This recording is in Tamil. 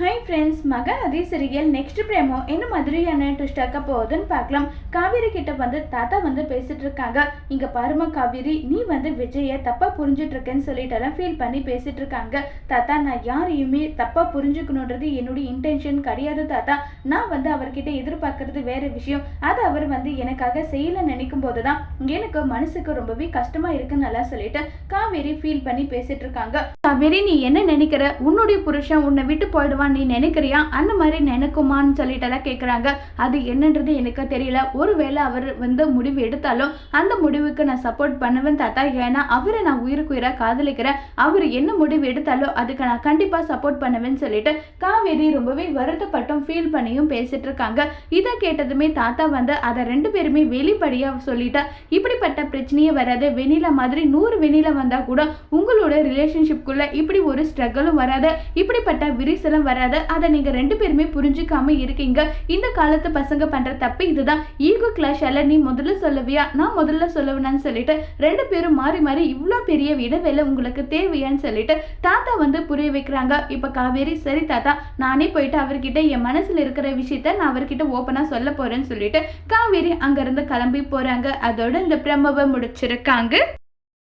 Hi friends Mahanadhi serial next promo என்ன மாதிரியான ட்விஸ்ட் ஆக்க போகுதுன்னு பார்க்கலாம். காவேரி கிட்ட வந்து தாத்தா வந்து பேசிட்டு இருக்காங்க. இங்க பாரும காவேரி நீ வந்து விஜய தப்பா புரிஞ்சிட்டு இருக்கேன்னு சொல்லிட்டு எல்லாம் ஃபீல் பண்ணி பேசிட்டு இருக்காங்க. தாத்தா நான் யாரையுமே தப்பா புரிஞ்சுக்கணுன்றது என்னுடைய இன்டென்ஷன் கிடையாது தாத்தா. நான் வந்து அவர்கிட்ட எதிர்பார்க்கறது வேற விஷயம். அது அவர் வந்து எனக்காக செய்யல நினைக்கும் போதுதான் எனக்கு மனசுக்கு ரொம்பவே கஷ்டமா இருக்குன்னு நல்லா சொல்லிட்டு காவேரி ஃபீல் பண்ணி பேசிட்டு இருக்காங்க. காவேரி நீ என்ன நினைக்கிற? உன்னுடைய புருஷன் உன்னை விட்டு போயிடுவான் நீ நினைக்கிறியா? அந்த மாதிரி நினைக்குமான்னு சொல்லிட்டெல்லாம் கேட்குறாங்க அது என்னன்றது எனக்கு தெரியல. ஒருவேளை அவர் வந்து முடிவு எடுத்தாலும் அந்த முடிவுக்கு நான் சப்போர்ட் பண்ணுவேன் தாத்தா. ஏன்னா அவரை நான் உயிருக்கு உயிராக காதலிக்கிறேன். அவர் என்ன முடிவு எடுத்தாலும் அதுக்கு நான் கண்டிப்பாக சப்போர்ட் பண்ணுவேன்னு சொல்லிட்டு காவேரி ரொம்பவே வருத்தப்பட்டும் ஃபீல் பண்ணியும் பேசிட்டு இருக்காங்க இதை கேட்டதுமே தாத்தா வந்து அதை ரெண்டு பேருமே வெளிப்படையாக சொல்லிட்டா. இப்படிப்பட்ட பிரச்சனையே வராது. வெண்ணில மாதிரி நூறு வெண்ணில வந்தால் கூட உங்களோட ரிலேஷன்ஷிப்குள்ளே இப்படி ஒரு ஸ்ட்ரகிளும் வராது. இப்படிப்பட்ட விரிசலும் வராது. அதை நீங்கள் ரெண்டு பேருமே புரிஞ்சுக்காம இருக்கீங்க. இந்த காலத்து பசங்க பண்ணுற தப்பு இதுதான். ஈகோ கிளாஷால நீ முதல்ல சொல்லவியா? நான் முதல்ல சொல்லுவேனான்னு சொல்லிட்டு ரெண்டு பேரும் மாறி மாறி இவ்வளோ பெரிய இடைவேளை உங்களுக்கு தேவையான்னு சொல்லிட்டு தாத்தா வந்து புரிய வைக்கிறாங்க. இப்போ காவேரி சரி தாத்தா நானே போயிட்டு அவர்கிட்ட என் மனசில் இருக்கிற விஷயத்த நான் அவர்கிட்ட ஓப்பனாக சொல்ல போகிறேன்னு சொல்லிட்டு காவேரி அங்கேருந்து கிளம்பி போகிறாங்க அதோட இந்த பிரம்மவை முடிச்சிருக்காங்க.